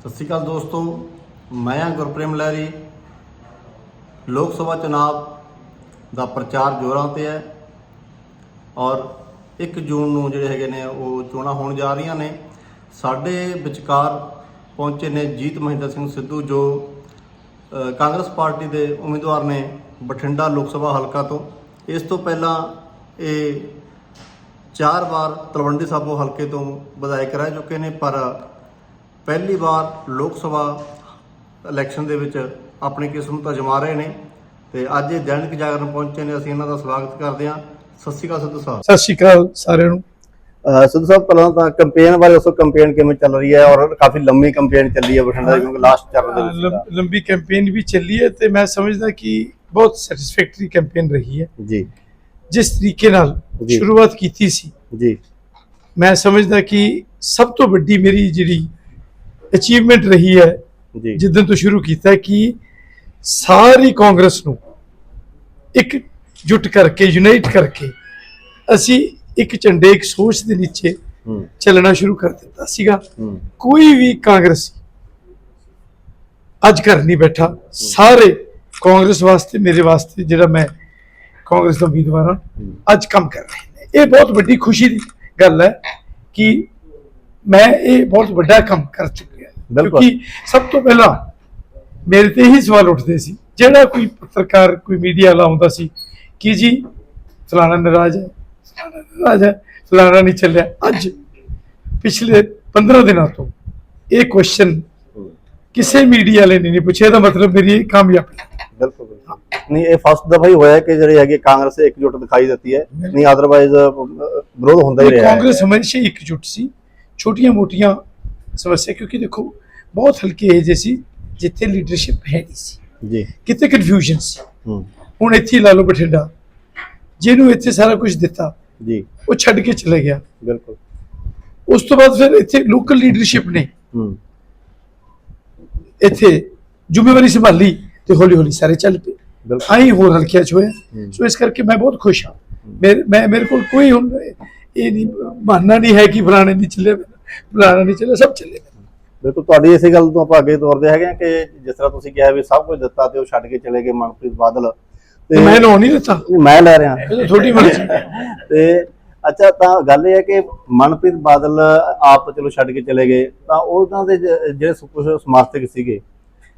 ਸਤਿ ਸ਼੍ਰੀ ਅਕਾਲ ਦੋਸਤੋ, ਮੈਂ ਹਾਂ ਗੁਰਪ੍ਰੇਮ ਲਹਿਰੀ। ਲੋਕ ਸਭਾ ਚੁਣਾਵ ਦਾ ਪ੍ਰਚਾਰ ਜ਼ੋਰਾਂ ਤੇ ਹੈ ਔਰ 1 ਜੂਨ ਨੂੰ ਜਿਹੜੇ ਹੈਗੇ ਨੇ, ਉਹ ਚੋਣਾਂ ਹੋਣ ਜਾ ਰਹੀਆਂ ਨੇ। ਸਾਡੇ ਵਿਚਕਾਰ ਪਹੁੰਚੇ ਨੇ ਜੀਤ ਮਹਿੰਦਰ ਸਿੰਘ ਸਿੱਧੂ, ਜੋ ਕਾਂਗਰਸ ਪਾਰਟੀ ਦੇ ਉਮੀਦਵਾਰ ਨੇ ਬਠਿੰਡਾ ਲੋਕ ਸਭਾ ਹਲਕਾ ਤੋਂ। ਇਸ ਤੋਂ ਪਹਿਲਾਂ ਇਹ ਚਾਰ ਵਾਰ ਤਲਵੰਡੀ ਸਾਬੋ ਹਲਕੇ ਤੋਂ ਵਿਧਾਇਕ ਰਹਿ ਚੁੱਕੇ ਨੇ, ਪਰ ਪਹਿਲੀ ਵਾਰ ਲੋਕ ਸਭਾ ਇਲੈਕਸ਼ਨ ਦੇ ਵਿੱਚ ਆਪਣੀ ਕਿਸਮਤ ਅਜਮਾ ਰਹੇ ਨੇ ਤੇ ਅੱਜ ਇਹ ਦੈਨਿਕ ਜਾਗਰਣ ਪਹੁੰਚੇ ਨੇ ਅਸੀਂ ਇਹਨਾਂ ਦਾ ਸਵਾਗਤ ਕਰਦੇ ਹਾਂ। ਸਤਿ ਸ਼੍ਰੀ ਅਕਾਲ ਸਿੱਧੂ ਸਾਹਿਬ। ਸਤਿ ਸ਼੍ਰੀ ਅਕਾਲ ਸਾਰਿਆਂ ਨੂੰ। ਸਿੱਧੂ ਸਾਹਿਬ ਪਹਿਲਾਂ ਤਾਂ ਕੰਪੇਨ ਬਾਰੇ ਦੱਸੋ ਕੰਪੇਨ ਕਿਵੇਂ ਚੱਲ ਰਹੀ ਹੈ ਔਰ ਕਾਫੀ ਲੰਮੀ ਕੰਪੇਨ ਚੱਲੀ ਹੈ ਬਠਿੰਡਾ ਦੀ ਕਿਉਂਕਿ ਲਾਸਟ ਚਰਨ ਦੇ ਵਿੱਚ ਸੀਗਾ। ਲੰ- ਲੰਬੀ ਕੈਂਪੇਨ ਵੀ ਚੱਲੀ ਹੈ ਤੇ ਮੈਂ ਸਮਝਦਾ ਕਿ ਬਹੁਤ ਸੈਟੀਸਫੈਕਟਰੀ ਕੈਂਪੇਨ ਰਹੀ ਹੈ। ਜੀ। ਜਿਸ ਤਰੀਕੇ ਨਾਲ। ਸ਼ੁਰੂਆਤ ਕੀਤੀ ਸੀ ਜੀ। ਮੈਂ ਸਮਝਦਾ ਕਿ ਸਭ ਤੋਂ ਵੱਡੀ ਮੇਰੀ ਜਿਹੜੀ ਅਚੀਵਮੈਂਟ ਰਹੀ ਹੈ। ਜੀ। ਜਿੱਦਣ ਤੋਂ ਸ਼ੁਰੂ ਕੀਤਾ ਕਿ ਸਾਰੀ ਕਾਂਗਰਸ ਨੂੰ ਇੱਕ ਜੁਟ ਕਰਕੇ ਯੂਨਾਈਟ ਕਰਕੇ ਅਸੀਂ ਇੱਕ ਝੰਡੇ ਇੱਕ ਸੋਚ ਦੇ ਨੀਚੇ ਚੱਲਣਾ ਸ਼ੁਰੂ ਕਰ ਦਿੱਤਾ ਸੀਗਾ। ਕੋਈ ਵੀ ਕਾਂਗਰਸੀ ਅੱਜ ਘਰ ਨਹੀਂ ਬੈਠਾ। ਸਾਰੇ ਕਾਂਗਰਸ ਵਾਸਤੇ ਮੇਰੇ ਵਾਸਤੇ ਜਿਹੜਾ ਮੈਂ ਕਾਂਗਰਸ ਦਾ ਉਮੀਦਵਾਰ ਹਾਂ ਹੂੰ। ਅੱਜ ਕੰਮ ਕਰ ਰਹੇ ਨੇ। ਇਹ ਬਹੁਤ ਵੱਡੀ ਖੁਸ਼ੀ ਦੀ ਗੱਲ ਹੈ ਕਿ ਮੈਂ ਇਹ ਬਹੁਤ ਵੱਡਾ ਕੰਮ ਕਰ ਚੁੱਕਿਆ ਬਿਲਕੁਲ। ਕਿਉਂਕਿ ਸਭ ਤੋਂ ਪਹਿਲਾਂ ਮੇਰੇ ਤੇ ਹੀ ਸਵਾਲ ਉੱਠਦੇ ਸੀ ਜਿਹੜਾ ਕੋਈ ਪੱਤਰਕਾਰ ਕੋਈ ਮੀਡੀਆ ਵਾਲਾ ਆਉਂਦਾ ਸੀ ਕਿ ਜੀ ਫਲਾਣਾ ਨਾਰਾਜ਼ ਹੈ ਫਲਾਣਾ ਨਾਰਾਜ਼ ਹੈ ਫਲਾਣਾ ਨਹੀਂ ਚੱਲਿਆ ਅੱਜ ਪਿਛਲੇ 15 ਦਿਨਾਂ ਤੋਂ ਇਹ ਕੁਐਸਚਨ। ਕਿਸੇ ਮੀਡੀਆ ਵਾਲੇ ਨੇ ਨਹੀਂ ਪੁੱਛਿਆ ਇਹਦਾ ਮਤਲਬ ਮੇਰੀ ਇਹ ਕਾਮਯਾਬੀ ਹੈ। ਬਿਲਕੁਲ ਬਿਲਕੁਲ। ਨਹੀਂ ਇਹ ਫਸਟ ਦਫਾ ਹੀ ਹੋਇਆ ਕਿ ਜਿਹੜੀ ਹੈਗੀ ਕਾਂਗਰਸ ਇਕਜੁੱਟ ਦਿਖਾਈ ਦਿੱਤੀ ਹੈ ਨਹੀਂ ਅਦਰਵਾਈਜ਼ ਵਿਰੋਧ ਹੁੰਦਾ ਹੀ ਰਿਹਾ ਹੈ ਕਾਂਗਰਸ ਹਮੇਸ਼ਾ ਹੀ ਇਕਜੁੱਟ ਸੀ ਛੋਟੀਆਂ ਮੋਟੀਆਂ ਸਮੱਸਿਆ ਕਿਉਂਕਿ ਦੇਖੋ ਬਹੁਤ ਹਲਕੇ ਜਿਹੇ ਸੀ ਜਿੱਥੇ ਲੀਡਰਸ਼ਿਪ ਹੈ ਨਹੀਂ ਸੀ। ਜੀ। ਕਿਤੇ ਕਨਫਿਊਜ਼ਨ ਸੀ। ਹੁਣ ਇੱਥੇ ਲਾ ਲਓ ਬਠਿੰਡਾ। ਜਿਹਨੂੰ ਇੱਥੇ ਸਾਰਾ ਕੁਝ ਦਿੱਤਾ ਜੀ। ਉਹ ਛੱਡ ਕੇ ਚਲੇ ਗਿਆ। ਬਿਲਕੁਲ। ਉਸ ਤੋਂ ਬਾਅਦ ਫਿਰ ਇੱਥੇ ਲੋਕਲ ਲੀਡਰਸ਼ਿਪ ਨੇ ਇੱਥੇ ਜ਼ਿੰਮੇਵਾਰੀ ਸੰਭਾਲੀ ਤੇ ਹੌਲੀ ਹੌਲੀ ਸਾਰੇ ਚੱਲ ਪਏ। ਆਈ ਹੋਰ ਹਲਕਿਆਂ ਚ ਹੋਇਆ। ਸੋ ਇਸ ਕਰਕੇ ਮੈਂ ਬਹੁਤ ਖੁਸ਼ ਹਾਂ। ਮੈਂ ਮੇਰੇ ਕੋਲ ਕੋਈ ਹੁਣ ਇਹ ਨਹੀਂ ਬਹਾਨਾ ਨਹੀਂ ਹੈ ਕਿ ਫਲਾਣੇ ਨਹੀਂ ਚੱਲੇ ਫਲਾਣਾ ਨਹੀਂ ਚੱਲੇ ਸਭ ਚੱਲੇ। ਬਿਲਕੁਲ ਤੁਹਾਡੀ ਇਸੇ ਗੱਲ ਤੋਂ ਆਪਾਂ ਅੱਗੇ ਤੋਰਦੇ ਹੈਗੇ ਆ ਕਿ ਜਿਸ ਤਰ੍ਹਾਂ ਤੁਸੀਂ ਕਿਹਾ ਵੀ ਸਭ ਕੁਝ ਦਿੱਤਾ ਤੇ ਉਹ ਛੱਡ ਕੇ ਚਲੇ ਗਏ ਮਨਪ੍ਰੀਤ ਬਾਦਲ। ਤੇ ਮੈਂ ਨਾ ਨਹੀਂ ਦਿੱਤਾ। ਮੈਂ ਲੈ ਰਿਹਾ। ਤੁਹਾਡੀ ਮਰਜ਼ੀ। ਤੇ ਅੱਛਾ ਤਾਂ ਗੱਲ ਇਹ ਹੈ ਕਿ ਮਨਪ੍ਰੀਤ ਬਾਦਲ ਆਪ ਚਲੋ ਛੱਡ ਕੇ ਚਲੇ ਗਏ ਤਾਂ ਉਹਨਾਂ ਦੇ ਜਿਹੜੇ ਸਮਰਥਕ ਸੀਗੇ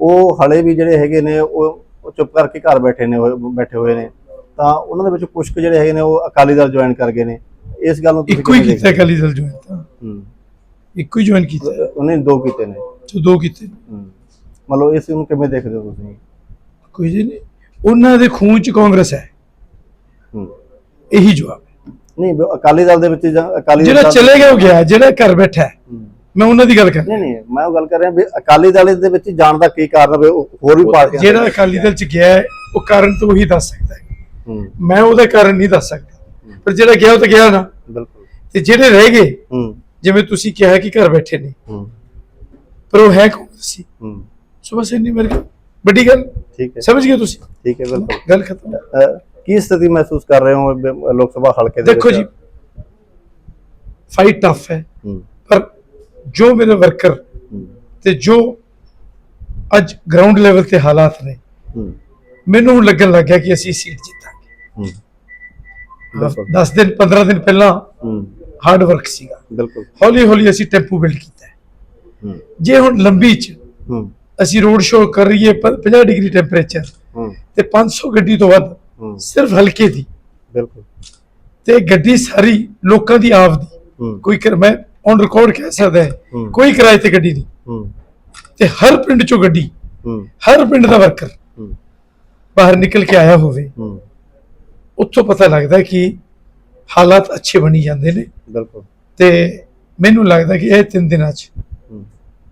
ਉਹ ਹਲੇ ਵੀ ਜਿਹੜੇ ਹੈਗੇ ਨੇ ਉਹ ਚੁੱਪ ਕਰਕੇ ਘਰ ਬੈਠੇ ਨੇ ਬੈਠੇ ਹੋਏ ਨੇ। ਤਾਂ ਉਹਨਾਂ ਦੇ ਵਿੱਚ ਕੁਝ ਜਿਹੜੇ ਹੈਗੇ ਨੇ ਉਹ ਅਕਾਲੀ ਦਲ ਜੁਆਇਨ ਕਰ ਗਏ ਨੇ। ਇਸ ਗੱਲ ਨੂੰ ਤੁਸੀਂ ਇੱਕੋ ਹੀ ਕੀਤਾ ਅਕਾਲੀ ਦਲ ਜੁਆਇਨ ਤਾਂ। ਹੂੰ। ਇੱਕੋ ਹੀ ਜੁਆਇਨ ਕੀਤਾ। ਉਹਨੇ ਦੋ ਕੀਤੇ ਨੇ। ਤੇ ਦੋ ਕੀਤੇ। ਹੂੰ। ਮਤਲਬ ਇਸ ਨੂੰ ਕਿਵੇਂ ਦੇਖਦੇ ਹੋ ਤੁਸੀਂ? ਕੋਈ ਜੀ ਨਹੀਂ। ਉਹਨਾਂ ਦੇ ਖੂਨ ਚ ਕਾਂਗਰਸ ਹੈ। ਹੂੰ। ਇਹੀ ਜਵਾਬ ਹੈ। ਨਹੀਂ ਵੀ ਅਕਾਲੀ ਦਲ ਦੇ ਵਿੱਚ ਜਾਂ ਅਕਾਲੀ ਜਿਹੜਾ ਦਲ ਚਲੇ ਗਿਆ ਉਹ ਗਿਆ। ਜਿਹੜਾ ਘਰ ਬੈਠਾ ਹੈ। ਮੈਂ ਉਹਨਾਂ ਦੀ ਗੱਲ ਕਰ ਨਹੀਂ ਨਹੀਂ ਮੈਂ ਉਹ ਗੱਲ ਕਰ ਰਿਹਾ ਵੀ ਅਕਾਲੀ ਦਲ ਦੇ ਵਿੱਚ ਜਾਣ ਦਾ ਕੀ ਕਾਰਨ ਹੈ ਉਹ ਹੋਰ ਵੀ ਪਾਰਟੀਆਂ ਜਿਹੜਾ ਅਕਾਲੀ ਦਲ ਚ ਗਿਆ ਹੈ, ਉਹ ਕਾਰਨ ਤਾਂ ਉਹੀ ਦੱਸ ਸਕਦਾ ਹੈ। ਮੈਂ ਉਹਦਾ ਕਾਰਨ ਨਹੀਂ ਦੱਸ ਸਕਦਾ। ਪਰ ਜਿਹੜਾ ਗਿਆ ਉਹ ਤਾਂ ਗਿਆ ਨਾ। ਬਿਲਕੁਲ। ਤੇ ਜਿਹੜੇ ਰਹਿ ਗਏ ਜਿਵੇਂ ਤੁਸੀਂ ਕਿਹਾ ਕਿ ਘਰ ਬੈਠੇ ਨੇ। ਹੂੰ। ਪਰ ਉਹ ਹੈ ਕਾਂਗਰਸੀ ਹੂੰ। ਸੋ ਬਸ ਇੰਨੀ ਮੇਰੀ। ਵੱਡੀ ਗੱਲ ਠੀਕ ਹੈ। ਸਮਝ ਗਏ ਤੁਸੀਂ? ਠੀਕ ਹੈ ਬਿਲਕੁਲ। ਗੱਲ ਖਤਮ ਅਹ, ਕੀ ਸਥਿਤੀ ਮਹਿਸੂਸ ਕਰ ਰਹੇ ਹੋ ਬ- ਲੋਕ ਸਭਾ ਹਲਕੇ ਦੇ ਦੇਖੋ ਵਿੱਚ? ਜੀ ਫਾਈਟ ਟਫ ਹੈ। ਹੂੰ। ਪਰ ਜੋ ਮੇਰੇ ਵਰਕਰ ਹੂੰ, ਤੇ ਜੋ ਅੱਜ ਗਰਾਊਂਡ ਲੈਵਲ ਤੇ ਹਾਲਾਤ ਨੇ ਹੂੰ। ਮੈਨੂੰ ਹੁਣ ਲੱਗਣ ਲੱਗ ਗਿਆ ਕਿ ਅਸੀਂ ਸੀਟ ਜਿੱਤਾਂਗੇ। ਹੂੰ। ਬਿਲਕੁਲ। 10 ਦਿਨ 15 ਦਿਨ ਪਹਿਲਾਂ ਹੂੰ। ਹਾਰਡ ਵਰਕ ਸੀਗਾ। ਬਿਲਕੁਲ। ਹੌਲੀ ਹੌਲੀ ਅਸੀਂ ਟੈਂਪੂ ਬਿਲਡ ਕੀਤਾ ਹੈ। ਜੇ ਹੁਣ ਲੰਬੀ ਚ ਅਸੀਂ ਰੋਡ ਸ਼ੋਅ ਕਰ ਰਹੀਏ ਪ- 50 ਡਿਗਰੀ ਟੈਂਪਰੇਚਰ ਤੇ 500 ਗੱਡੀ ਤੋਂ ਵੱਧ ਸਿਰਫ ਹਲਕੇ ਦੀ। ਬਿਲਕੁਲ। ਤੇ ਗੱਡੀ ਸਾਰੀ ਲੋਕਾਂ ਦੀ ਆਪ ਦੀ। ਕੋਈ ਮੈਂ ਔਨ ਰਿਕਾਰਡ ਕਹਿ ਸਕਦਾ ਹੈ। ਕੋਈ ਕਿਰਾਏ ਤੇ ਗੱਡੀ ਨਹੀਂ। ਤੇ ਹਰ ਪਿੰਡ ਚੋਂ ਗੱਡੀ। ਹਰ ਪਿੰਡ ਦਾ ਵਰਕਰ ਬਾਹਰ ਨਿਕਲ ਕੇ ਆਇਆ ਹੋਵੇ। ਉੱਥੋਂ ਪਤਾ ਲੱਗਦਾ ਕਿ ਹਾਲਾਤ ਅੱਛੇ ਬਣੀ ਜਾਂਦੇ ਨੇ। ਬਿਲਕੁਲ। ਤੇ ਮੈਨੂੰ ਲੱਗਦਾ ਕਿ ਇਹ ਤਿੰਨ ਦਿਨਾਂ 'ਚ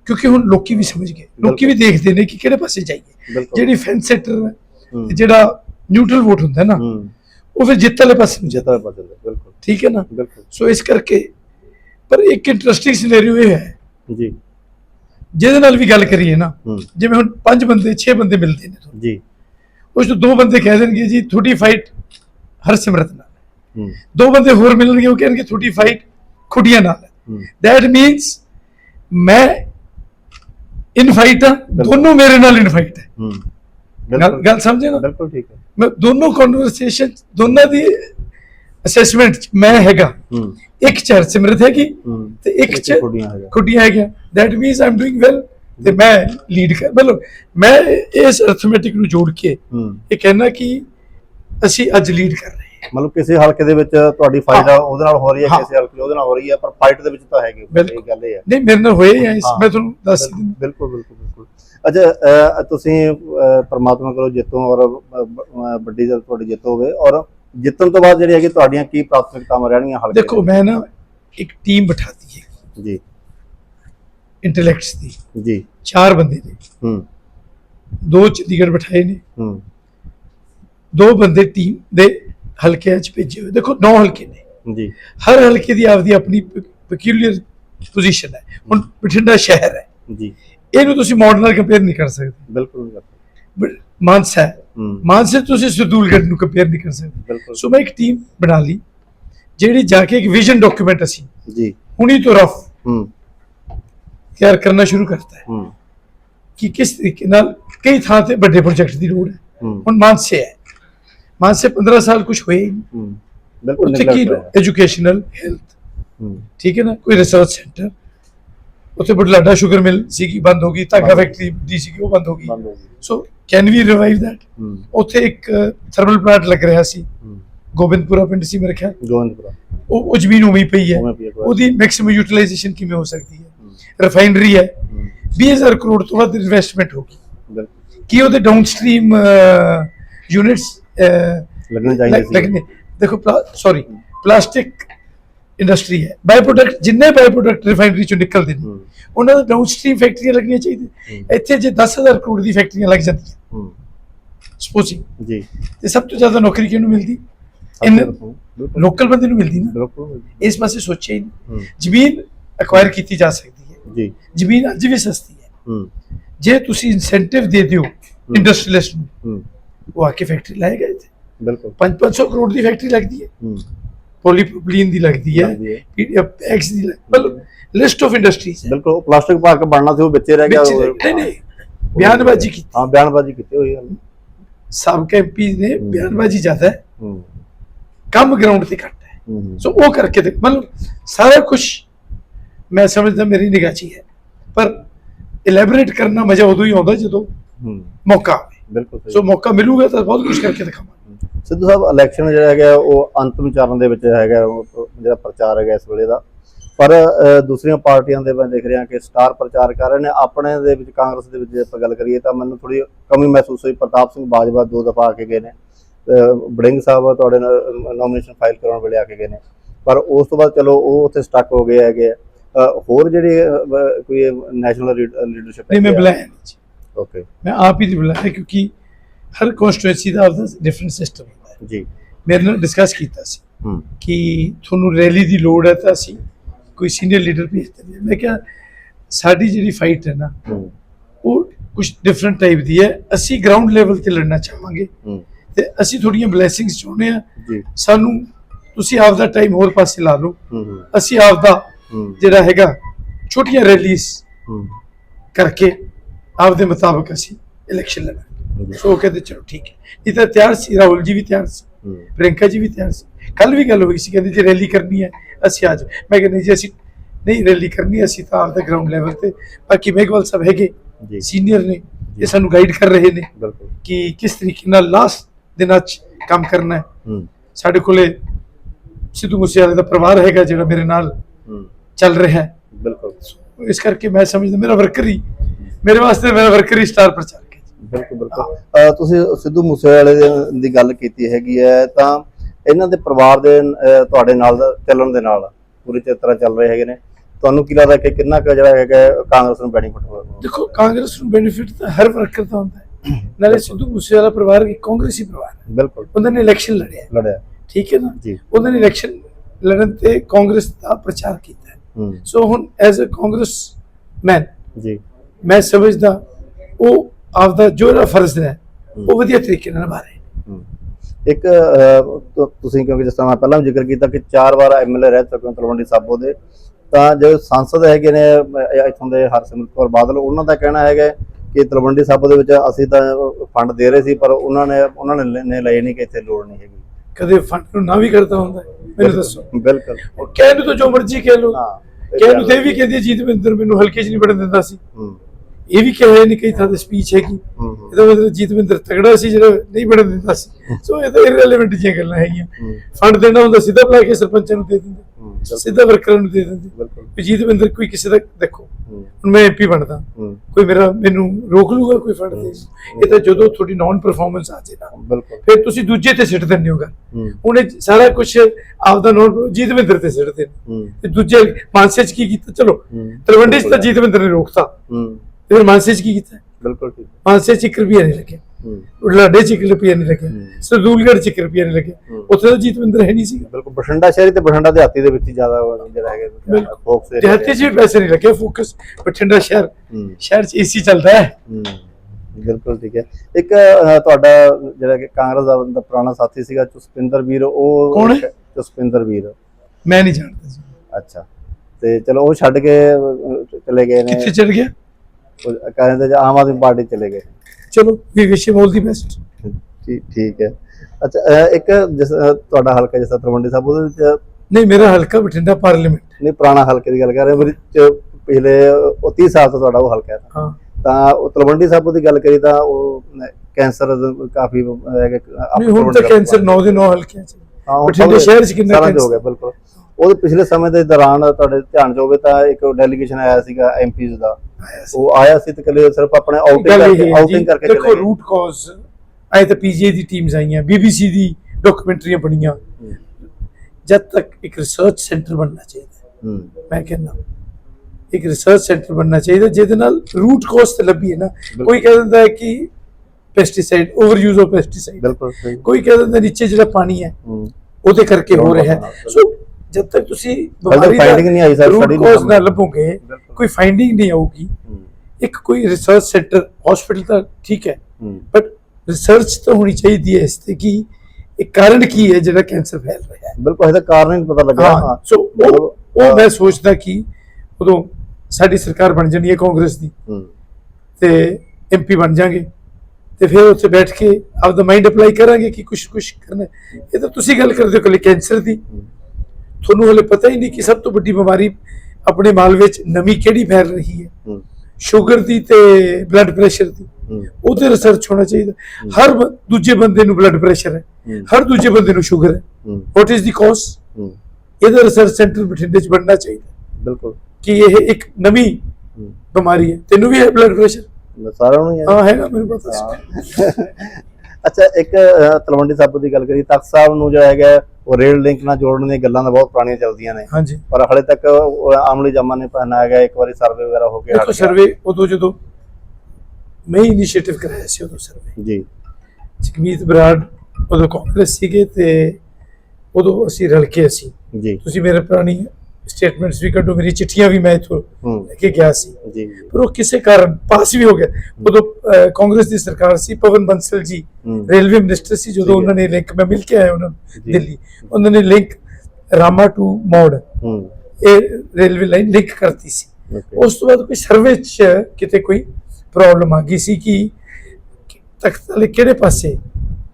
ਕਿਉਂਕਿ ਹੁਣ ਲੋਕੀ ਵੀ ਸਮਝ ਗਏ। ਲੋਕੀ ਵੀ ਦੇਖਦੇ ਨੇ ਕਿ ਕਿਹੜੇ ਪਾਸੇ ਜਾਈਏ। ਜਿਹੜੀ ਫੈਂਸ ਸੈਕਟਰ ਹੈ ਜਿਹੜਾ ਨਿਊਟਰਲ ਵੋਟ ਹੁੰਦਾ ਨਾ ਉਹ ਫਿਰ ਜਿੱਤ ਵਾਲੇ ਪਾਸੇ ਨੂੰ ਜਿੱਤਾ ਬਦਲ ਬਿਲਕੁਲ। ਠੀਕ ਹੈ ਨਾ? ਸੋ ਇਸ ਕਰਕੇ ਪਰ ਇੱਕ ਇੰਟਰਸਟਿੰਗ ਸਿਨੈਰੀਓ ਇਹ ਹੈ। ਜੀ। ਜਿਹਦੇ ਨਾਲ ਵੀ ਗੱਲ ਕਰੀਏ ਨਾ ਜਿਵੇਂ ਹੁਣ ਪੰਜ ਬੰਦੇ 6 ਬੰਦੇ ਮਿਲਦੇ ਨੇ। ਜੀ। ਉਸ ਤੋਂ ਦੋ ਬੰਦੇ ਕਹਿ ਦੇਣਗੇ ਜੀ ਤੁਹਾਡੀ ਫਾਈਟ ਹਰਸਿਮਰਤ ਨਾਲ। ਦੋ ਬੰਦੇ ਹੋਰ ਮਿਲਣਗੇ ਉਹ ਕਹਿਣਗੇ ਤੁਹਾਡੀ ਫਾਈਟ ਖੁੱਡੀਆਂ ਨਾਲ that means ਮੈਂ ਇਨਫਾਈਟ ਆ ਦੋਨੋਂ ਮੇਰੇ ਨਾਲ ਇਨਫਾਈਟ ਹੈ। ਹੂੰ। ਗੱਲ ਸਮਝੇ ਨਾ? ਬਿਲਕੁਲ ਠੀਕ ਹੈ। ਮੈਂ ਦੋਨੋਂ ਕਨਵਰਸੇਸ਼ਨ ਦੋਨਾਂ ਦੀ ਅਸੈਸਮੈਂਟ ਮੈਂ ਹੈਗਾ। ਇੱਕ ਚਰ ਸਿਮਰਤ ਹੈਗੀ ਤੇ ਇੱਕ ਚ ਕੁੜੀਆਂ ਹੈਗਾ that means I'm doing well ਤੇ ਮੈਂ ਲੀਡ ਕਰ ਮਤਲਬ ਮੈਂ ਇਸ ਅਰਥਮੈਟਿਕ ਨੂੰ ਜੋੜ ਕੇ ਇਹ ਕਹਿਣਾ ਕਿ ਅਸੀਂ ਅੱਜ ਲੀਡ ਕਰ ਮਤਲਬ ਕਿਸੇ ਹਲਕੇ ਦੇ ਵਿੱਚ ਤੁਹਾਡੀ ਫਾਈਟ ਆ ਉਹਦੇ ਨਾਲ ਹੋ ਰਹੀ ਹੈ। ਕਿਸੇ ਹਲਕੇ ਉਹਦੇ ਨਾਲ ਹੋ ਰਹੀ ਹੈ ਪਰ ਫਾਈਟ ਦੇ ਵਿੱਚ ਤਾਂ ਹੈਗੀ। ਇਹ ਗੱਲ ਇਹ ਹੈ ਨਹੀਂ ਮੇਰੇ ਨਾਲ ਹੋਏ ਆ। ਮੈਂ ਤੁਹਾਨੂੰ ਦੱਸ ਬਿਲਕੁਲ ਬਿਲਕੁਲ ਬਿਲਕੁਲ ਅੱਛਾ ਤੁਸੀਂ ਪ੍ਰਮਾਤਮਾ ਕਰੋ ਜਿੱਤੋਂ ਔਰ ਵੱਡੀ ਜਦ ਤੁਹਾਡੀ ਜਿੱਤ ਹੋਵੇ ਔਰ ਜਿੱਤਣ ਤੋਂ ਬਾਅਦ ਜਿਹੜੀ ਹੈਗੀ ਤੁਹਾਡੀਆਂ ਕੀ ਪ੍ਰਾਥਮਿਕਤਾਵਾਂ ਰਹਿਣਗੀਆਂ ਹਲਕੇ ਦੇਖੋ ਮੈਂ ਨਾ ਇੱਕ ਟੀਮ ਬਿਠਾਤੀ ਹੈ। ਦੇ? ਜੀ। ਇੰਟੈਲੈਕਟਸ ਦੀ। ਜੀ। ਚਾਰ ਬੰਦੇ ਨੇ। ਹੂੰ। ਦੋ ਚੰਡੀਗੜ੍ਹ ਬਿਠਾਏ ਨੇ। ਹੂੰ। ਦੋ ਬੰਦੇ ਟੀਮ ਦੇ ਹਲਕਿਆਂ 'ਚ ਭੇਜੇ ਹੋਏ। ਦੇਖੋ ਨੌ ਹਲਕੇ ਨੇ। ਜੀ। ਹਰ ਹਲਕੇ ਦੀ ਆਪਦੀ ਆਪਣੀ ਪੈਕਿਊਲਰ ਪੋਜੀਸ਼ਨ ਹੈ। ਹੁਣ ਬਠਿੰਡਾ ਸ਼ਹਿਰ ਹੈ। ਜੀ। ਇਹਨੂੰ ਤੁਸੀਂ ਮਾਡਲ ਨਾਲ ਕੰਪੇਅਰ ਨਹੀਂ ਕਰ ਸਕਦੇ। ਬਿਲਕੁਲ ਬਿਲਕੁਲ। ਬਟ ਮਾਨਸਾ ਮਾਨਸਾ ਤੁਸੀਂ ਸਦੂਲਗੜ੍ਹ ਨੂੰ ਕੰਪੇਅਰ ਨਹੀਂ ਕਰ ਸਕਦੇ। ਬਿਲਕੁਲ। ਸੋ ਮੈਂ ਇੱਕ ਟੀਮ ਬਣਾ ਲਈ ਜਿਹੜੀ ਜਾ ਕੇ ਇੱਕ ਵਿਜ਼ਨ ਡਾਕੂਮੈਂਟ ਅਸੀਂ ਜੀ। ਹੁਣੀ ਤੋਂ ਰਫ ਹੂੰ। ਤਿਆਰ ਕਰਨਾ ਸ਼ੁਰੂ ਕਰਤਾ ਹੈ। ਹੂੰ। ਕਿ ਕਿਸ ਤਰੀਕੇ ਨਾਲ ਕਈ ਥਾਂ ਤੇ ਵੱਡੇ ਪ੍ਰੋਜੈਕਟ ਦੀ ਲੋੜ ਹੂੰ। ਹੁਣ ਮਾਨਸੇ ਹੈ। ਮਾਨਸੇ 15 ਸਾਲ ਕੁਝ ਹੋਏ ਹੀ ਨਹੀਂ ਹੂੰ ਬਿਲਕੁਲ ਉੱਥੇ ਕੀ neglect ਹੋਇਆ। ਐਜੂਕੇਸ਼ਨਲ ਹੈਲਥ ਠੀਕ ਹੈ ਨਾ ਕੋਈ ਰਿਸਰਚ ਸੈਂਟਰ ਉੱਥੇ ਬੁਢਲਾਡਾ ਸ਼ੂਗਰ ਮਿਲ ਸੀਗੀ ਬੰਦ ਹੋ ਗਈ ਧਾਗਾ। ਫੈਕਟਰੀ ਦੀ ਸੀਗੀ ਉਹ ਬੰਦ ਹੋ ਗਈ so can we revive that ਉੱਥੇ ਇੱਕ ਥਰਮਲ ਪਲਾਂਟ ਲੱਗ ਰਿਹਾ ਸੀ ਗੋਬਿੰਦਪੁਰਾ ਪਿੰਡ ਸੀ ਮੇਰੇ ਖਿਆਲ ਗੋਵਿੰਦਪੁਰਾ ਉਹ ਜ਼ਮੀਨ ਉਵੇਂ ਪਈ ਹੈ। ਉਹਦੀ ਮੈਕਸਿਮਮ ਯੂਟਿਲਾਈਜੇਸ਼ਨ ਕਿਵੇਂ ਹੋ ਸਕਦੀ ਹੈ ਰਿਫਾਈਨਰੀ ਹੈ ਹੂੰ, 20000 ਕਰੋੜ ਤੋਂ ਵੱਧ ਇਨਵੈਸਟਮੈਂਟ ਹੋਗੀ ਕੀ ਉਹਦੇ ਡਾਊਨਸਟ੍ਰੀਮ ਯੂਨਿਟਸ ਸੀ। ਲੱਗਣੇ ਦੇਖੋ ਸੌਰੀ ਪਲਾਸਟਿਕ ਇੰਡਸਟਰੀ ਹੈ। ਬਾਈ ਪ੍ਰੋਡਕਟ ਜਿੰਨੇ ਬਾਈ ਪ੍ਰੋਡਕਟ ਰਿਫਾਈਨਰੀ ਚੋਂ ਨਿਕਲਦੇ ਨੇ ਹੂੰ। ਉਹਨਾਂ ਦੇ ਡਾਊਨਸਟ੍ਰੀਮ ਫੈਕਟਰੀਆਂ ਲੱਗਣੀਆਂ ਚਾਹੀਦੀਆਂ। ਹੂੰ। ਇੱਥੇ ਜੇ 10000 ਕਰੋੜ ਦੀ ਫੈਕਟਰੀਆਂ ਲੱਗ ਜਾਂਦੀਆਂ। ਹੂੰ। ਸਪੋਜ਼ਿੰਗ ਜੀ। ਤੇ ਸਭ ਤੋਂ ਜ਼ਿਆਦਾ ਨੌਕਰੀ ਕਿਹਨੂੰ ਮਿਲਦੀ? ਲੋਕਲ ਬੰਦੇ ਨੂੰ ਮਿਲਦੀ ਨਾ। ਇਸ ਪਾਸੇ ਸੋਚਿਆ ਹੀ ਨਹੀਂ। ਜ਼ਮੀਨ ਅਕਵਾਇਰ ਕੀਤੀ ਜਾ ਸਕਦੀ ਹੈ। ਜੀ। ਜ਼ਮੀਨ ਅੱਜ ਵੀ ਸਸਤੀ ਹੈ। ਜੇ ਤੁਸੀਂ ਇਨਸੈਂਟਿਵ ਦੇ ਦਿਓ ਇੰਡਸਟਰੀਅਲਿਸਟ ਨੂੰ ਹੂੰ ਉਹ ਆ ਕੇ ਫੈਕਟਰੀ ਲਾਏਗਾ ਇੱਥੇ। ਬਿਲਕੁਲ। 5-500 ਕਰੋੜ ਦੀ ਫੈਕਟਰੀ ਲੱਗਦੀ ਹੈ। ਹੂੰ। ਪੋਲੀਪ੍ਰੋਪਲੀਨ ਦੀ ਲੱਗਦੀ ਹੈ। ਲੱਗਦੀ ਹੈ। ਦੀ ਲੱਗ- ਮਤਲਬ ਲਿਸਟ ਆਫ ਇੰਡਸਟਰੀਜ਼ ਹੈ। ਬਿਲਕੁਲ ਪਲਾਸਟਿਕ ਪਾਰਕ ਬਣਨਾ ਸੀ ਉਹ ਵਿੱਚੇ ਰਹਿ ਗਿਆ। ਵਿੱਚ ਉਹ- ਨਹੀਂ ਨਹੀਂ ਬਿਆਨਬਾਜ਼ੀ ਕੀਤੀ। ਹਾਂ ਬਿਆਨਬਾਜ਼ੀ ਕੀਤੀ ਹੋਈ ਹੈ ਸਾਬਕਾ ਐਮਪੀ ਨੇ। ਬਿਆਨਬਾਜ਼ੀ ਜ਼ਿਆਦਾ ਹੈ। ਹੂੰ। ਕੰਮ ਗਰਾਊਂਡ ਤੇ ਘੱਟ ਹੈ। ਹੂੰ ਸੋ ਉਹ ਕਰਕੇ ਤੇ ਮਤਲਬ ਸਾਰਾ ਕੁਝ ਮੈਂ ਸਮਝਦਾ ਮੇਰੀ ਨਿਗਾਹ 'ਚ ਹੀ ਹੈ। ਪਰ ਇਲੈਬੋਰੇਟ ਕਰਨਾ ਮਜ਼ਾ ਉਦੋਂ ਹੀ ਆਉਂਦਾ ਜਦੋਂ ਹੂੰ। ਮੌਕਾ ਆਵੇ। ਬਿਲਕੁਲ ਸਹੀ ਸੋ ਮੌਕਾ ਮਿਲੂਗਾ ਤਾਂ ਬਹੁਤ ਕੁਝ ਕਰਕੇ ਦਿਖਾਵਾਂਗੇ। ਸਿੱਧੂ ਸਾਹਿਬ ਇਲੈਕਸ਼ਨ ਜਿਹੜਾ ਹੈਗਾ ਉਹ ਅੰਤਮ ਚਰਨ ਦੇ ਵਿੱਚ ਹੈਗਾ ਜਿਹੜਾ ਪ੍ਰਚਾਰ ਹੈਗਾ ਇਸ ਵੇਲੇ ਦਾ। ਪਰ ਦੂਸਰੀਆਂ ਪਾਰਟੀਆਂ ਦੇ ਮੈਂ ਦੇਖ ਰਿਹਾ ਕਿ ਸਟਾਰ ਪ੍ਰਚਾਰ ਕਰ ਰਹੇ ਨੇ। ਆਪਣੇ ਦੇ ਵਿੱਚ ਕਾਂਗਰਸ ਦੇ ਵਿੱਚ ਜੇ ਆਪਾਂ ਗੱਲ ਕਰੀਏ ਤਾਂ ਮੈਨੂੰ ਥੋੜੀ ਕਮੀ ਮਹਿਸੂਸ ਹੋਈ। ਪ੍ਰਤਾਪ ਸਿੰਘ ਬਾਜਵਾ ਦੋ ਦਫਾ ਆ ਕੇ ਗਏ ਨੇ। ਬੜਿੰਗ ਸਾਹਿਬ ਤੁਹਾਡੇ ਨੋਮੀਨੇਸ਼ਨ ਫਾਈਲ ਕਰਾਉਣ ਵੇਲੇ ਆ ਕੇ ਗਏ ਨੇ। ਪਰ ਉਸ ਤੋਂ ਬਾਅਦ ਚਲੋ ਉਹ ਉੱਥੇ ਸਟਕ ਹੋ ਗਏ ਹੈਗੇ ਹੋਰ ਜਿਹੜੇ ਕੋਈ ਨੈਸ਼ਨਲ ਲੀਡਰਸ਼ਿਪ ਨਹੀਂ ਮੈਂ ਬੁਲਾਇਆ ਨਹੀਂ ਮੈਂ ਆਪ ਹੀ ਨਹੀਂ ਬੁਲਾਇਆ ਕਿਉਂਕਿ ਹਰ ਕਨਸਟੀਟੂਐਂਸੀ ਦਾ ਆਪਦਾ ਡਿਫਰੈਂਟ ਸਿਸਟਮ ਹੁੰਦਾ ਹੈ ਜੀ ਮੇਰੇ ਨਾਲ ਡਿਸਕਸ ਕੀਤਾ ਸੀ ਕਿ ਤੁਹਾਨੂੰ ਰੈਲੀ ਦੀ ਲੋੜ ਹੈ ਤਾਂ ਅਸੀਂ ਕੋਈ ਸੀਨੀਅਰ ਲੀਡਰ ਭੇਜ ਦਿੰਦੇ ਮੈਂ ਕਿਹਾ ਸਾਡੀ ਜਿਹੜੀ ਫਾਈਟ ਹੈ ਨਾ ਉਹ ਕੁਝ ਡਿਫਰੈਂਟ ਟਾਈਪ ਦੀ ਹੈ ਅਸੀਂ ਗਰਾਊਂਡ ਲੈਵਲ ਤੇ ਲੜਨਾ ਚਾਹਾਂਗੇ ਤੇ ਅਸੀਂ ਥੋੜੀਆਂ ਬਲੇਸਿੰਗਸ ਚਾਹੁੰਦੇ ਆ ਜੀ ਸਾਨੂੰ ਤੁਸੀਂ ਆਪ ਦਾ ਟਾਈਮ ਹੋਰ ਪਾਸੇ ਲਾ ਲਓ ਅਸੀਂ ਆਪ ਦਾ ਹੂੰ ਜਿਹੜਾ ਹੈਗਾ ਛੋਟੀਆਂ ਰੈਲੀਜ਼ ਕਰਕੇ ਆਪ ਦੇ ਮੁਤਾਬਕ ਅਸੀਂ ਇਲੈਕਸ਼ਨ ਲੜਾਂਗੇ। ਸੋ ਕਹਿੰਦੇ ਚਲੋ ਠੀਕ ਹੈ। ਇਹ ਤਾਂ ਤਿਆਰ ਸੀ ਰਾਹੁਲ ਜੀ ਵੀ ਤਿਆਰ ਸੀ ਪ੍ਰਿੰਕਾ ਜੀ ਵੀ ਤਿਆਰ ਸੀ। ਕੱਲ ਵੀ ਗੱਲ ਹੋਈ ਸੀ ਕਹਿੰਦੇ ਜੇ ਰੈਲੀ ਕਰਨੀ ਹੈ ਅਸੀਂ ਅੱਜ ਮੈਂ ਕਹਿੰਦਾ ਜੀ ਅਸੀਂ ਨਹੀਂ ਰੈਲੀ ਕਰਨੀ ਅਸੀਂ ਤਾਂ ਆਪਦਾ ਗਰਾਊਂਡ ਲੈਵਲ ਤੇ ਬਾਕੀ ਮੇਘਵਾਲ ਸਾਹਿਬ ਹੈਗੇ ਜੀ। ਸੀਨੀਅਰ ਨੇ ਇਹ ਸਾਨੂੰ ਗਾਈਡ ਕਰ ਰਹੇ ਨੇ ਬਿਲਕੁਲ। ਕਿ ਕਿਸ ਤਰੀਕੇ ਨਾਲ ਲਾਸਟ ਦਿਨਾਂ 'ਚ ਕੰਮ ਕਰਨਾ ਹੈ। ਸਾਡੇ ਕੋਲੇ ਸਿੱਧੂ ਮੂਸੇਵਾਲੇ ਦਾ ਪਰਿਵਾਰ ਹੈਗਾ ਜਿਹੜਾ ਮੇਰੇ ਨਾਲ ਚੱਲ ਰਿਹਾ ਹੈ। ਬਿਲਕੁਲ। ਇਸ ਕਰਕੇ ਮੈਂ ਸਮਝਦਾ ਮੇਰਾ ਵਰਕਰ ਹੀ ਮੇਰੇ ਵਾਸਤੇ ਮੇਰਾ ਵਰਕਰ ਸਟਾਰ ਪ੍ਰਚਾਰਕ ਹੈ ਬਿਲਕੁਲ ਬਿਲਕੁਲ। ਅਹ ਤੁਸੀਂ ਸਿੱਧੂ ਮੂਸੇਵਾਲੇ ਦੇ- ਦੀ ਗੱਲ ਕੀਤੀ ਹੈਗੀ ਹੈ ਤਾਂ ਇਹਨਾਂ ਦੇ ਪਰਿਵਾਰ ਦੇ ਅਹ ਤੁਹਾਡੇ ਨਾਲ ਦਾ ਚੱਲਣ ਦੇ ਨਾਲ ਪੂਰੀ ਤਰ੍ਹਾਂ ਚੱਲ ਰਹੇ ਹੈਗੇ ਨੇ। ਤੁਹਾਨੂੰ ਕੀ ਲੱਗਦਾ ਕਿ ਕਿੰਨਾ ਕੁ ਜਿਹੜਾ ਹੈਗਾ ਹੈ, ਕਾਂਗਰਸ ਨੂੰ ਬੈਨੀਫਿਟ ਹੋਵੇਗਾ ਦੇਖੋ ਕਾਂਗਰਸ ਨੂੰ ਬੈਨੀਫਿਟ ਤਾਂ ਹਰ ਵਰਕਰ ਦਾ ਹੁੰਦਾ ਹੈ। ਨਾਲੇ ਸਿੱਧੂ ਮੂਸੇਵਾਲਾ ਪਰਿਵਾਰ ਇੱਕ ਕਾਂਗਰਸੀ ਪਰਿਵਾਰ ਹੈ। ਬਿਲਕੁਲ। ਉਹਨਾਂ ਨੇ ਇਲੈਕਸ਼ਨ ਲੜਿਆ। ਲੜਿਆ। ਠੀਕ ਹੈ ਨਾ? ਜੀ। ਉਹਨਾਂ ਨੇ ਇਲੈਕਸ਼ਨ ਲੜਨ ਤੇ ਕਾਂਗਰਸ ਦਾ ਪ੍ਰਚਾਰ ਕੀਤਾ ਹੈ। ਹੂੰ। ਸੋ ਹੁਣ ਐਜ਼ ਅ ਕਾਂਗਰਸ ਮੈਨ ਜੀ। ਮੈਂ ਸਮਝਦਾ ਉਹ ਆਪਦਾ ਜੋ ਇਹਦਾ ਫਰਜ਼ ਹੈ ਉਹ ਵਧੀਆ ਤਰੀਕੇ ਨਾਲ ਨਿਭਾ ਰਹੇ ਨੇ। ਇੱਕ ਤੁਸੀਂ ਕਿਉਂਕਿ ਜਿਸ ਤਰ੍ਹਾਂ ਮੈਂ ਪਹਿਲਾਂ ਵੀ ਜ਼ਿਕਰ ਕੀਤਾ ਕਿ ਚਾਰ ਵਾਰ ਐਮਐਲਏ ਰਹਿ ਚੁੱਕੇ ਤਲਵੰਡੀ ਸਾਬੋ ਦੇ ਤਾਂ ਜੋ ਸੰਸਦ ਹੈਗੇ ਨੇ ਇੱਥੋਂ ਦੇ ਹਰਸਿਮਰਤ ਕੌਰ ਬਾਦਲ ਉਹਨਾਂ ਦਾ ਕਹਿਣਾ ਹੈਗਾ ਕਿ ਤਲਵੰਡੀ ਸਾਬੋ ਦੇ ਵਿੱਚ ਅਸੀਂ ਤਾਂ ਫੰਡ ਦੇ ਰਹੇ ਸੀ ਪਰ ਉਹਨਾਂ ਨੇ ਉਹਨਾਂ ਨੇ ਲੈ- ਨੇ ਲਏ ਨਹੀਂ ਕਿ ਇੱਥੇ ਲੋੜ ਨਹੀਂ ਹੈਗੀ। ਕਦੇ ਫੰਡ ਨੂੰ ਨਾ ਵੀ ਕਰਦਾ ਹੁੰਦਾ। ਮੈਨੂੰ ਦੱਸੋ। ਬਿਲਕੁਲ। ਉਹ ਕਹਿ ਨੂੰ ਤਾਂ ਜੋ ਮਰਜ਼ੀ ਕਹਿ ਲਓ। ਹਾਂ ਕਹਿ ਨੂੰ ਤੇ ਇਹ ਵੀ ਕਹਿੰਦੀ ਜੀਤਵਿੰਦਰ ਮੈਨੂੰ ਹਲਕੇ 'ਚ ਨਹੀਂ ਵੜਨ ਦਿੰਦਾ ਸੀ। ਹੂੰ। ਇਹ ਵੀ ਕਿਹਾ ਨਹੀਂ ਕਈ ਥਾਂ ਤੇ ਸਪੀਚ ਹੈਗੀ। ਇਹਦਾ ਮਤਲਬ ਜੀਤਵਿੰਦਰ ਤਗੜਾ ਸੀ ਜਿਹੜਾ ਨਹੀਂ ਵੜਨ ਦਿੰਦਾ ਸੀ। ਸੋ ਇਹ ਤਾਂ ਇਰਰੈਲੇਵੈਂਟ ਜੀਆਂ ਗੱਲਾਂ ਹੈਗੀਆਂ। ਫੰਡ ਦੇਣਾ ਹੁੰਦਾ ਸਿੱਧਾ ਬੁਲਾ ਕੇ ਸਰਪੰਚਾਂ ਨੂੰ ਦੇ ਦਿੰਦੇ। ਸਿੱਧਾ ਵਰਕਰਾਂ ਨੂੰ ਦੇ ਦਿੰਦੇ। ਜੀਤਵਿੰਦਰ ਕੋਈ ਕਿਸੇ ਦਾ ਦੇਖੋ ਹੁਣ ਮੈਂ ਐਮਪੀ ਬਣਦਾ। ਕੋਈ ਮੇਰਾ ਮੈਨੂੰ ਰੋਕ ਲੂਗਾ ਕੋਈ ਫੰਡ ਦੇ ਇਹ ਤਾਂ ਜਦੋਂ ਤੁਹਾਡੀ ਨਾਨ ਪਰਫਾਰਮੈਂਸ ਆ ਜੇ ਨਾ ਫਿਰ ਤੁਸੀਂ ਦੂਜੇ ਤੇ ਸਿੱਟ ਦਿੰਦੇ ਹੋਗਾ। ਇਹ ਸਾਰਾ ਕੁਝ ਆਪਦਾ ਨੋਟ ਜੀਤਵਿੰਦਰ ਤੇ ਸਿੱਟਦੇ ਨੇ। ਹੂੰ। ਤੇ ਦੂਜੇ ਮਾਨਸੇ ਚ ਕੀ ਕੀਤਾ? ਚਲੋ ਤਲਵੰਡੀ ਚ ਤਾਂ ਜੀਤਵਿੰਦਰ ਨੇ ਰੋਕਤਾ। ਤੇ ਫਿਰ ਮਾਨਸੇ ਚ ਕੀ ਕੀਤਾ? ਬਿਲਕੁਲ ਠੀਕ। ਮਾਨਸੇ ਚ 1 ਰੁਪਿਆ ਨਹੀਂ ਲੱਗਿਆ। ਲਾਡੇ ਚ 1 ਰੁਪਿਆ ਨਹੀਂ ਲੱਗਿਆ। ਹੂੰ। ਸਰਦੂਲਗੜ੍ਹ ਚ 1 ਰੁਪਿਆ ਨਹੀਂ ਲੱਗਿਆ। ਉੱਥੇ ਤਾਂ ਜੀਤਵਿੰਦਰ ਹੈ ਨਹੀਂ ਸੀਗਾ। ਬਿਲਕੁਲ ਬਠਿੰਡਾ ਸ਼ਹਿਰੀ ਤੇ ਬਠਿੰਡਾ ਦਿਹਾਤੀ ਦੇ ਵਿੱਚ ਹੀ ਜ਼ਿਆਦਾ ਜਿਹੜਾ ਹੈਗਾ। ਫੋਕਸ ਦਿਹਾਤੀ ਚ ਵੀ ਪੈਸੇ ਨਹੀਂ ਲੱਗੇ ਫੋਕਸ ਬਠਿੰਡਾ ਸ਼ਹਿਰ। ਸ਼ਹਿਰ ਚ ਏਸੀ ਚੱਲਦਾ ਹੈ। ਬਿਲਕੁਲ ਠੀਕ ਹੈ। ਇੱਕ ਤੁਹਾਡਾ ਜਿਹੜਾ ਕਿ ਕਾਂਗਰਸ ਦਾ ਬੰਦਾ ਪੁਰਾਣਾ ਸਾਥੀ ਸੀਗਾ ਚੁਸਪਿੰਦਰ ਵੀਰ ਉਹ ਕੌਣ ਹੈ? ਚੁਸਪਿੰਦਰ ਵੀਰ। ਮੈਂ ਨਹੀਂ ਜਾਣਦਾ ਅੱਛਾ। ਤੇ ਚਲੋ ਉਹ ਛੱਡ ਕੇ ਚਲੇ ਗਏ ਨੇ। ਕਿੱਥੇ ਚੜ ਗਿਆ? ਕਹਿੰਦੇ ਜੀ ਆਮ ਆਦਮੀ ਪਾਰਟੀ ਚਲੇ ਗਏ। ਚਲੋ ਵੀ ਵਿਸ਼ ਆਲ ਦੀ ਬੈਸਟ ਠੀਕ ਹੈ। ਅੱਛਾ ਇੱਕ ਤੁਹਾਡਾ ਹਲਕਾ ਜਿਸ ਤਰ੍ਹਾਂ ਤਲਵੰਡੀ ਸਾਹਿਬ ਉਹਦੇ ਵਿੱਚ ਨਹੀਂ ਮੇਰਾ ਹਲਕਾ ਬਠਿੰਡਾ ਪਾਰਲੀਮੈਂਟ। ਨਹੀਂ ਪੁਰਾਣਾ ਹਲਕੇ ਦੀ ਗੱਲ ਕਰ ਰਹੇ ਵਿੱਚ ਪਿਛਲੇ ਉਹ 30 ਸਾਲ ਤੋਂ ਤੁਹਾਡਾ ਉਹ ਹਲਕਾ ਹੈ। ਹਾਂ। ਤਾਂ ਉਹ ਤਲਵੰਡੀ ਸਾਹਿਬ ਦੀ ਗੱਲ ਕਰੀ ਤਾਂ ਉਹ ਕੈਂਸਰ ਕਾਫੀ ਨਹੀਂ ਹੁਣ ਤਾਂ ਕੈਂਸਰ 9 ਦੇ 9 ਹਲਕਿਆਂ ਚ। ਬਠਿੰਡੇ ਸ਼ਹਿਰ 'ਚ ਕਿੰਨਾ ਸਾਰਾ ਕੈਂਸਰ? ਹੋ ਗਿਆ ਬਿਲਕੁਲ। ਉਹਦੇ ਪਿਛਲੇ ਸਮੇਂ ਦੇ ਦੌਰਾਨ ਤੁਹਾਡੇ ਧਿਆਨ 'ਚ ਹੋਵੇ ਤਾਂ ਇੱਕ ਡੈਲੀਗੇਸ਼ਨ ਆਇਆ ਸੀਗਾ ਐਮਪੀਜ਼ ਦਾ। ਆਇਆ ਸੀ। ਉਹ ਆਇਆ ਸੀ ਤੇ ਕੱਲੇ ਸਿਰਫ ਆਪਣੇ ਆਊਟਿੰਗ ਕਰਕੇ ਹੈ ਆਊਟਿੰਗ ਕਰਕੇ ਦੇਖੋ ਚਲੇ ਗਏ ਰੂਟ ਕਾਜ਼ ਆਏ ਤਾਂ ਪੀਜੀਏ ਦੀ ਟੀਮਸ ਆਈਆਂ ਬੀਬੀਸੀ ਦੀ ਡਾਕੂਮੈਂਟਰੀਆਂ ਬਣੀਆਂ ਹੂੰ, ਜਦ ਤੱਕ ਇੱਕ ਰਿਸਰਚ ਸੈਂਟਰ ਬਣਨਾ ਚਾਹੀਦਾ ਹੈ। ਹੂੰ ਮੈਂ ਕਹਿੰਦਾ ਇੱਕ ਰਿਸਰਚ ਸੈਂਟਰ ਬਣਨਾ ਚਾਹੀਦਾ ਜਿਹਦੇ ਨਾਲ ਰੂਟ ਕਾਜ਼ ਤੇ ਲੱਭੀਏ ਨਾ ਕੋਈ ਕਹਿ ਦਿੰਦਾ ਹੈ ਕਿ pesticide over use of pesticide ਬਿਲਕੁਲ ਸਹੀ ਕੋਈ ਕਹਿ ਦਿੰਦਾ ਨੀਚੇ ਜਿਹੜਾ ਪਾਣੀ ਹੈ ਹੂੰ ਉਹਦੇ ਕਰਕੇ ਹੋ ਰਿਹਾ ਹੈ। ਸੋ ਜਦ ਤੱਕ ਤੁਸੀਂ ਹਾਲੇ finding ਨਹੀਂ ਆਈ ਸਰ, ਰੂਟ study ਨਹੀਂ। ਲੱਭੋਗੇ। ਕੋਈ ਫਾਈਂਡਿੰਗ ਨਹੀਂ ਆਊਗੀ। ਇੱਕ ਕੋਈ ਰਿਸਰਚ ਸੈਂਟਰ ਹਸਪੀਟਲ ਤਾਂ ਠੀਕ ਹੈ। ਬਟ ਰਿਸਰਚ ਤਾਂ ਹੋਣੀ ਚਾਹੀਦੀ ਹੈ ਇਸ ਤੇ ਕਿ ਇਹ ਕਾਰਨ ਕੀ ਹੈ ਜਿਹੜਾ ਕੈਂਸਰ ਫੈਲ ਰਿਹਾ ਹੈ। ਬਿਲਕੁਲ ਇਹਦਾ ਕਾਰਨ ਹੀ ਨਹੀਂ ਪਤਾ ਲੱਗਾ ਹਾਂ ਸੋ ਉਹ ਮੈਂ ਸੋਚਦਾ ਕਿ ਉਦੋਂ ਸਾਡੀ ਸਰਕਾਰ ਬਣ ਜਾਣੀ ਹੈ ਕਾਂਗਰਸ ਦੀ। ਤੇ ਐਮਪੀ ਬਣ ਜਾਾਂਗੇ। ਤੇ ਫਿਰ ਉੱਥੇ ਬੈਠ ਕੇ ਆਪਦਾ ਮਾਈਂਡ ਅਪਲਾਈ ਕਰਾਂਗੇ ਕਿ ਕੁਝ ਕੁਝ ਕਰਨਾ। ਇਹ ਤਾਂ ਤੁਸੀਂ ਗੱਲ ਕਰਦੇ ਹੋ ਕਿ ਕੈਂਸਰ ਦੀ। ਤੁਹਾਨੂੰ ਹਲੇ ਪਤਾ ਹੀ ਨਹੀਂ ਕਿ ਸਭ ਤੋਂ ਵੱਡੀ ਬਿਮਾਰੀ ਆਪਣੇ ਮਾਲ ਵਿੱਚ ਨਮੀ ਕਿਹੜੀ ਫੈਲ ਰਹੀ ਹੈ? ਸ਼ੂਗਰ ਦੀ ਤੇ ਬਲੱਡ ਪ੍ਰੈਸ਼ਰ ਦੀ। ਉਹ ਤੇ ਰਿਸਰਚ ਹੋਣਾ ਚਾਹੀਦਾ। ਹਰ ਦੂਜੇ ਬੰਦੇ ਨੂੰ ਬਲੱਡ ਪ੍ਰੈਸ਼ਰ ਹੈ। ਹਰ ਦੂਜੇ ਬੰਦੇ ਨੂੰ ਸ਼ੂਗਰ ਹੈ। ਵਾਟ ਇਜ਼ ਦੀ ਹੂੰ। ਇਹਦਾ ਰਿਸਰਚ ਸੈਂਟਰ ਬਠਿੰਡੇ 'ਚ ਬਣਨਾ ਚਾਹੀਦਾ। ਬਿਲਕੁਲ। ਕਿ ਇਹ ਇੱਕ ਨਵੀਂ ਬਿਮਾਰੀ ਹੈ। ਤੈਨੂੰ ਵੀ ਹੈ ਬਲੱਡ ਪ੍ਰੈਸ਼ਰ ਮੈਂ ਸਾਰਿਆਂ ਨੂੰ ਹੀ ਹੈਗਾ ਮੈਨੂੰ ਪਤਾ ਅੱਛਾ ਇੱਕ ਤਲਵੰਡੀ ਸਾਬੋ ਦੀ ਗੱਲ ਕਰੀ ਤਖਤ ਸਾਹਿਬ ਨੂੰ ਜਿਹੜਾ ਹੈਗਾ ਉਹ ਰੇਲ ਲਿੰਕ ਨਾਲ ਜੋੜਨ ਦੀਆਂ ਗੱਲਾਂ ਤਾਂ ਬਹੁਤ ਪੁਰਾਣੀਆਂ ਚੱਲਦੀਆਂ ਨੇ। ਹਾਂਜੀ। ਪਰ ਹਲੇ ਤੱਕ ਆਮਲੀ ਜਾਮਾ ਨੇ ਪਹਿਨਾ ਹੈਗਾ ਇੱਕ ਵਾਰੀ ਸਰਵੇ ਵਗੈਰਾ ਹੋ ਕੇ ਹਟ ਗਿਆ। ਸਰਵੇ ਉਦੋਂ ਜਦੋਂ ਮੈਂ ਇਨੀਸ਼ੀਏਟਿਵ ਕਰਾਇਆ ਸੀ ਉਦੋਂ ਸਰਵੇ ਜੀ। ਜਗਮੀਤ ਬਰਾੜ ਉਦੋਂ ਕਾਂਗਰਸ ਸੀਗੇ ਤੇ ਉਦੋਂ ਅਸੀਂ ਰਲ ਕੇ ਅਸੀਂ। ਜੀ। ਤੁਸੀਂ ਮੇਰੇ ਪੁਰਾਣੀ ਸਟੇਟਮੈਂਟਸ ਵੀ ਕੱਢੋ ਮੇਰੀ ਚਿੱਠੀਆਂ ਵੀ ਮੈਂ ਇਥੋਂ ਲੈ ਕੇ ਗਿਆ ਸੀ। ਜੀ। ਪਰ ਉਹ ਕਿਸੇ ਕਾਰਨ ਪਾਸ ਵੀ ਹੋ ਗਿਆ। ਉਦੋਂ ਕਾਂਗਰਸ ਦੀ ਸਰਕਾਰ ਸੀ ਪਵਨ ਬੰਸਲ ਜੀ ਰੇਲਵੇ ਮਿਨਿਸਟਰ ਸੀ ਜਦੋਂ। ਉਹਨਾਂ ਨੇ ਲਿੰਕ ਮੈਂ ਮਿਲ ਕੇ ਆਇਆ ਉਹਨਾਂ ਨੂੰ। ਦਿੱਲੀ। ਉਹਨਾਂ ਨੇ ਲਿੰਕ ਰਾਮਾ ਟੂ ਮੋੜ। ਇਹ ਰੇਲਵੇ ਲਾਈਨ ਲਿੰਕ ਕਰਤੀ ਸੀ। ਉਸ ਤੋਂ ਬਾਅਦ ਕੋਈ ਸਰਵੇ ਚ ਕਿਤੇ ਕੋਈ ਪ੍ਰੋਬਲਮ ਆ ਗਈ ਸੀ ਕਿ ਤਖਤ ਵਾਲੇ ਕਿਹੜੇ ਪਾਸੇ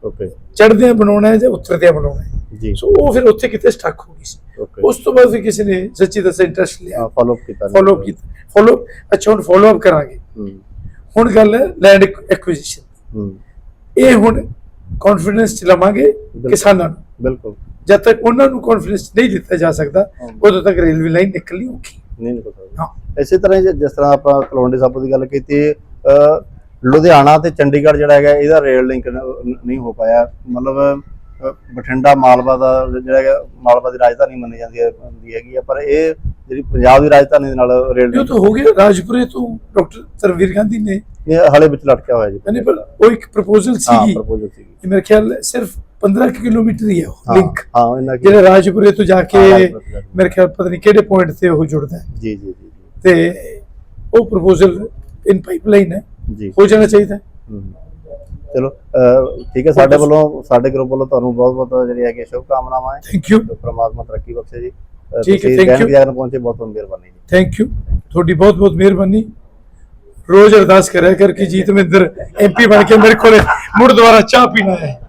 ਓਕੇ। ਚੜ੍ਹਦਿਆਂ ਬਣਾਉਣਾ ਹੈ ਜਾਂ ਉਤਰਦਿਆਂ ਬਣਾਉਣਾ ਹੈ? ਜੀ। ਸੋ ਉਹ ਫਿਰ ਉੱਥੇ ਕਿਤੇ ਸਟਕ ਹੋ ਗਈ ਸੀ। ਉਸ ਤੋਂ ਬਾਅਦ ਫਿਰ ਕਿਸੇ ਨੇ ਸੱਚੀ ਦੱਸ ਇੰਟਰਸਟ ਲਿਆ। ਫਾਲੋ ਕੀਤਾ ਫੋਲੋ ਕੀਤਾ। ਫੋਲੋ ਅੱਛਾ ਹੁਣ ਫੋਲੋ ਅਪ ਕਰਾਂਗੇ ਹੁਣ ਗੱਲ ਹੈ ਲੈਂਡ ਐਕੁਜੀਸ਼ਨ ਹੂੰ। ਇਹ ਹੁਣ ਕੌਨਫੀਡੈਂਸ ਚ ਲਵਾਂਗੇ ਕਿਸਾਨਾਂ ਨੂੰ। ਬਿਲਕੁਲ। ਜਦ ਤੱਕ ਉਹਨਾਂ ਨੂੰ ਕੌਨਫੀਡੈਂਸ ਨਹੀਂ ਦਿੱਤਾ ਜਾ ਸਕਦਾ। ਉਦੋਂ ਤੱਕ ਰੇਲਵੇ ਲਾਈਨ ਨਿਕਲਣੀ ਔਖੀ। ਨਹੀਂ ਨਿਕਲ ਸਕਦਾ ਹਾਂ। ਇਸੇ ਤਰ੍ਹਾਂ ਜਿਸ ਤਰ੍ਹਾਂ ਆਪਾਂ ਤਲਵੰਡੀ ਸਾਬੋ ਦੀ ਗੱਲ ਕੀਤੀ ਲੁਧਿਆਣਾ ਤੇ ਚੰਡੀਗੜ੍ਹ ਜਿਹੜਾ ਹੈਗਾ ਇਹਦਾ ਰੇਲ ਲਿੰਕ ਨਹੀਂ ਹੋ ਪਾਇਆ। ਮਤਲਬ ਬਠਿੰਡਾ ਮਾਲਵਾ ਦਾ ਜਿਹੜਾ ਹੈਗਾ ਮਾਲਵਾ ਦੀ ਰਾਜਧਾਨੀ ਮੰਨੀ ਜਾਂਦੀ ਹੈ ਹੁੰਦੀ ਹੈਗੀ ਆ ਪਰ ਇਹ ਜਿਹੜੀ ਪੰਜਾਬ ਦੀ ਰਾਜਧਾਨੀ ਦੇ ਨਾਲ ਰੇਲ ਇਹ ਤਾਂ ਹੋ ਗਿਆ ਰਾਜਪੁਰੇ ਤੋਂ ਡਾਕਟਰ ਤਰਵੀਰ ਗਾਂਧੀ ਨੇ। ਇਹ ਹਲੇ ਵਿੱਚ ਲਟਕਿਆ ਹੋਇਆ ਜੀ। ਯਾਨੀ ਪਰ ਉਹ ਇੱਕ ਪ੍ਰਪੋਜ਼ਲ ਹਾਂ ਸੀਗੀ। ਪ੍ਰਪੋਜ਼ਲ ਸੀਗੀ। ਕਿ ਮੇਰੇ ਖਿਆਲ ਹੈ ਸਿਰਫ 15 ਕੁ ਕਿਲੋਮੀਟਰ ਹੀ ਹੈ ਉਹ ਹਾਂ, ਲਿੰਕ ਹਾਂ ਇਹਨਾਂ ਜਿਹੜਾ ਰਾਜਪੁਰੇ ਤੋਂ ਜਾ ਕੇ ਹਾਂ। ਮੇਰੇ ਖਿਆਲ ਪਤਾ ਨਹੀਂ ਕਿਹੜੇ ਪੁਆਇੰਟ ਤੇ ਉਹ ਜੁੜਦਾ ਹੈ। ਜੀ ਜੀ ਜੀ ਤੇ ਉਹ ਪ੍ਰਪੋਜ਼ਲ ਇਨ ਪਾਈਪਲਾਈਨ ਹੈ। ਜੀ। ਹੋ ਜਾਣਾ ਚਾਹੀਦਾ ਹੈ। ਚਲੋ ਠੀਕ ਹੈ ਸਾਡੇ ਵੱਲੋਂ ਸਾਡੇ ਗਰੁੱਪ ਵੱਲੋਂ ਤੁਹਾਨੂੰ ਬਹੁਤ ਬਹੁਤ ਜਿਹੜੀ ਹੈਗੀ ਸ਼ੁਭ ਕਾਮਨਾਵਾਂ ਹੈ। ਥੈਂਕ ਯੂ ਪ੍ਰਮਾਤਮਾ ਤਰੱਕੀ ਬਖਸ਼ੇ ਜੀ। ਠੀਕ ਹੈ, you. ਦੀ ਜਾਗਰਨ ਪਹੁੰਚੇ ਬਹੁਤ ਬਹੁਤ ਮਿਹਰਬਾਨੀ ਜੀ। ਥੈਂਕ ਯੂ ਤੁਹਾਡੀ ਬਹੁਤ ਬਹੁਤ ਮਿਹਰਬਾਨੀ। ਰੋਜ਼ ਅਰਦਾਸ ਕਰਿਆ ਕਰ ਕਿ ਜੀਤ ਐਮਪੀ ਬਣ ਕੇ ਮੇਰੇ ਕੋਲੇ ਮੁੜ ਦੁਬਾਰਾ ਚਾਹ ਪੀਣਾ ਹੈ।